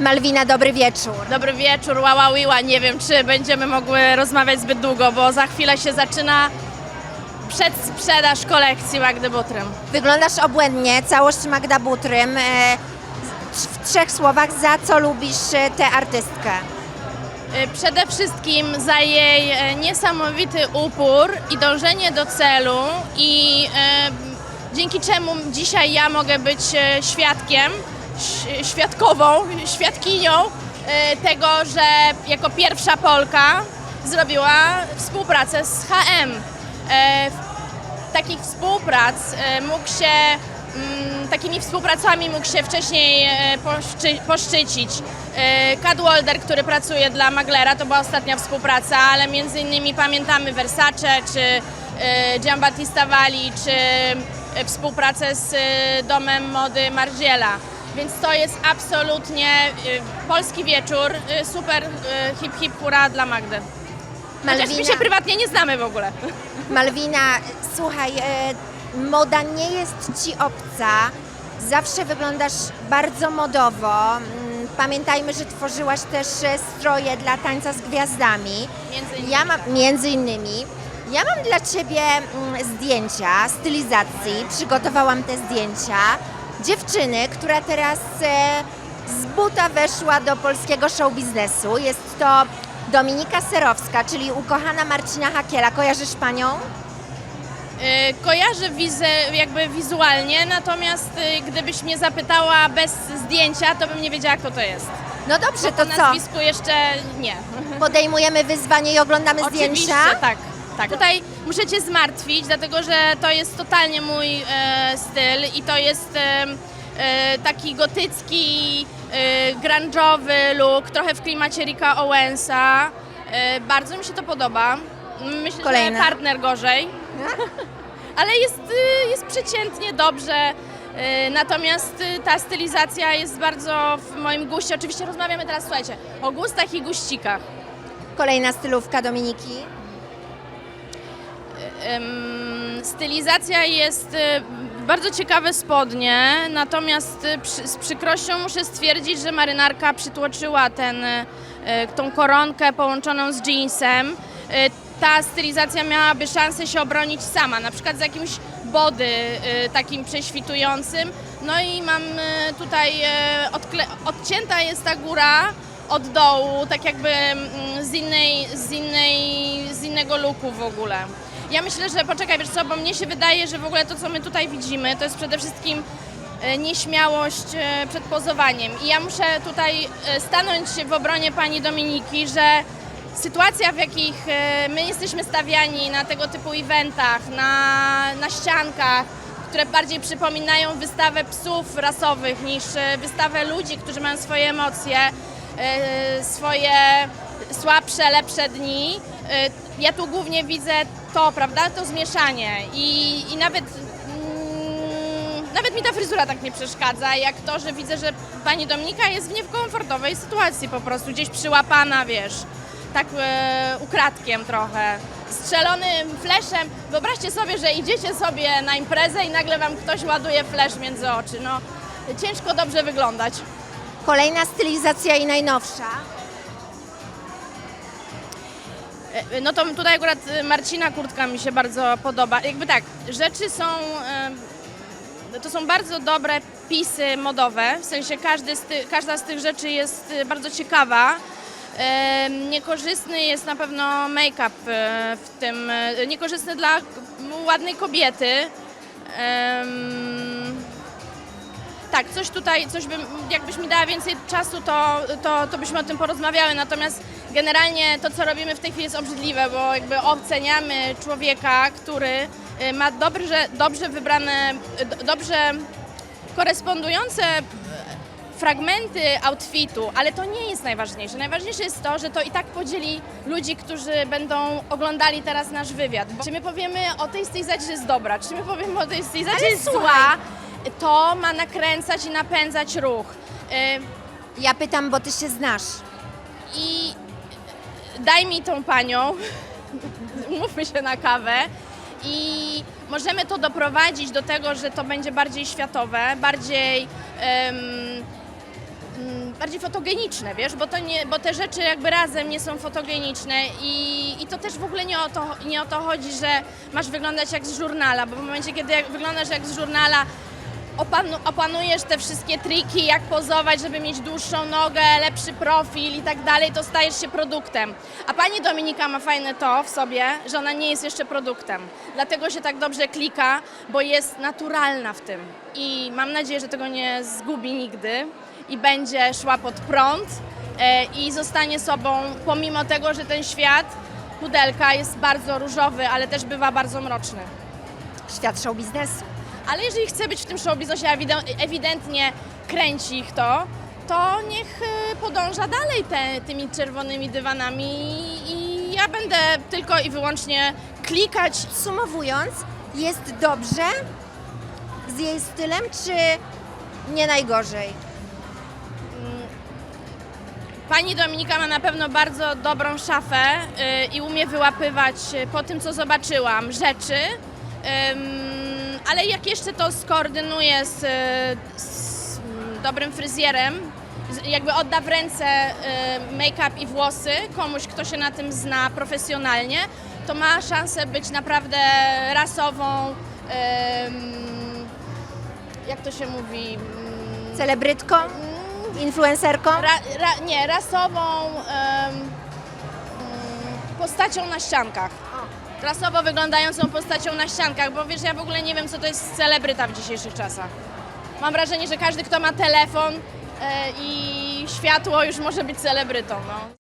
Malwina, dobry wieczór. Dobry wieczór, łaławiła. Nie wiem, czy będziemy mogły rozmawiać zbyt długo, bo za chwilę się zaczyna przedsprzedaż kolekcji Magdy Butrym. Wyglądasz obłędnie, całość Magda Butrym. E, w trzech słowach, za co lubisz e, tę artystkę? Y, Przede wszystkim za jej e, niesamowity upór i dążenie do celu i e, dzięki czemu dzisiaj ja mogę być e, świadkiem, świadkową, świadkinią e, tego, że jako pierwsza Polka zrobiła współpracę z HM. Takich współprac e, mógł się, mm, takimi współpracami mógł się wcześniej poszczy, poszczycić Cadwalder, który pracuje dla Maglera, to była ostatnia współpraca, ale między innymi pamiętamy Versace, czy Giambattista Valli, czy współpracę z domem mody Margiela. Więc to jest absolutnie e, polski wieczór, e, super e, hip hip hura dla Magdy. Chociaż my się prywatnie nie znamy w ogóle. Malwina, słuchaj, e, moda nie jest ci obca. Zawsze wyglądasz bardzo modowo. Mm, Pamiętajmy, że tworzyłaś też e, stroje dla tańca z gwiazdami. Między innymi. Ja mam, między innymi. Ja mam dla ciebie mm, zdjęcia stylizacji. Przygotowałam te zdjęcia. Dziewczyny, która teraz e, z buta weszła do polskiego show biznesu. Jest to Dominika Serowska, czyli ukochana Marcina Hakiela. Kojarzysz panią? Y, Kojarzę wizy, jakby wizualnie, natomiast y, gdybyś mnie zapytała bez zdjęcia, to bym nie wiedziała, kto to jest. No dobrze, Po to co? nazwisku jeszcze nie. Podejmujemy wyzwanie i oglądamy Oczywiście, zdjęcia? tak. Tak. Tutaj muszę Cię zmartwić, dlatego że to jest totalnie mój e, styl i to jest e, e, taki gotycki, e, grunge'owy look, trochę w klimacie Ricka Owensa. E, bardzo mi się to podoba. Myślę, Kolejne. że partner gorzej. ale jest, y, jest przeciętnie dobrze. y, Natomiast ta stylizacja jest bardzo w moim guście. Oczywiście rozmawiamy teraz, słuchajcie, o gustach i guścikach. Kolejna stylówka Dominiki. Stylizacja jest y, bardzo ciekawe spodnie, natomiast y, z przykrością muszę stwierdzić, że marynarka przytłoczyła ten, y, tą koronkę połączoną z jeansem. Ta stylizacja miałaby szansę się obronić sama, na przykład z jakimś body takim prześwitującym. No i mam tutaj odcięta jest ta góra od dołu, tak jakby mm, z, innej, z, innej, z innego luku w ogóle. Ja myślę, że poczekaj, wiesz co, bo mnie się wydaje, że w ogóle to, co my tutaj widzimy, to jest przede wszystkim e, nieśmiałość e, przed pozowaniem. I ja muszę tutaj e, stanąć w obronie pani Dominiki, że sytuacja, w jakich my jesteśmy stawiani na tego typu eventach, na, na ściankach, które bardziej przypominają wystawę psów rasowych niż wystawę ludzi, którzy mają swoje emocje, swoje słabsze, lepsze dni. Ja tu głównie widzę to, prawda, to zmieszanie i, i nawet mm, nawet mi ta fryzura tak nie przeszkadza, jak to, że widzę, że pani Dominika jest w niekomfortowej sytuacji po prostu, gdzieś przyłapana, wiesz, tak e, ukradkiem trochę, strzelonym fleszem. Wyobraźcie sobie, że idziecie sobie na imprezę i nagle wam ktoś ładuje flesz między oczy, no ciężko dobrze wyglądać. Kolejna stylizacja i najnowsza. E, No to tutaj akurat e, Marcina kurtka mi się bardzo podoba. Jakby tak, rzeczy są. e, To są bardzo dobre pisy modowe. W sensie każdy z ty, każda z tych rzeczy jest bardzo ciekawa. Niekorzystny jest na pewno make-up w tym. Niekorzystny dla ładnej kobiety. Tak, coś tutaj, coś bym, jakbyś mi dała więcej czasu, to, to, to byśmy o tym porozmawiały. Natomiast generalnie to, co robimy w tej chwili jest obrzydliwe, bo jakby oceniamy człowieka, który y, ma dobrze, dobrze wybrane, dobrze korespondujące y, fragmenty outfitu, ale to nie jest najważniejsze. Najważniejsze jest to, że to i tak podzieli ludzi, którzy będą oglądali teraz nasz wywiad. Bo czy my powiemy o tej stylizacji, że jest dobra, czy my powiemy o tej stylizacji, jest słuchaj. zła, to ma nakręcać i napędzać ruch. Y, Ja pytam, bo ty się znasz. I daj mi tą panią, umówmy się na kawę. I możemy to doprowadzić do tego, że to będzie bardziej światowe, bardziej mm, bardziej fotogeniczne, wiesz, bo, to nie, bo te rzeczy jakby razem nie są fotogeniczne i, i to też w ogóle nie o, to, nie o to chodzi, że masz wyglądać jak z żurnala, bo w momencie, kiedy wyglądasz jak z żurnala, opanu, opanujesz te wszystkie triki, jak pozować, żeby mieć dłuższą nogę, lepszy profil i tak dalej, to stajesz się produktem. A pani Dominika ma fajne to w sobie, że ona nie jest jeszcze produktem. Dlatego się tak dobrze klika, bo jest naturalna w tym. I mam nadzieję, że tego nie zgubi nigdy i będzie szła pod prąd e, i zostanie sobą, pomimo tego, że ten świat pudelka jest bardzo różowy, ale też bywa bardzo mroczny. Świat show biznesu. Ale jeżeli chce być w tym show biznesie, ewidentnie kręci ich to, to niech y, podąża dalej te, tymi czerwonymi dywanami i, ja będę tylko i wyłącznie klikać. Podsumowując, jest dobrze z jej stylem, czy nie najgorzej? Pani Dominika ma na pewno bardzo dobrą szafę y, i umie wyłapywać po tym, co zobaczyłam, rzeczy. Ale jak jeszcze to skoordynuje z, y, z mm, dobrym fryzjerem, jakby odda w ręce y, make-up i włosy komuś, kto się na tym zna profesjonalnie, to ma szansę być naprawdę rasową, jak to się mówi, mm, Celebrytką? Influencerką? ra, ra, nie, rasową mm, postacią na ściankach. Rasowo wyglądającą postacią na ściankach, bo wiesz, ja w ogóle nie wiem, co to jest celebryta w dzisiejszych czasach. Mam wrażenie, że każdy, kto ma telefon e, i światło, już może być celebrytą. No.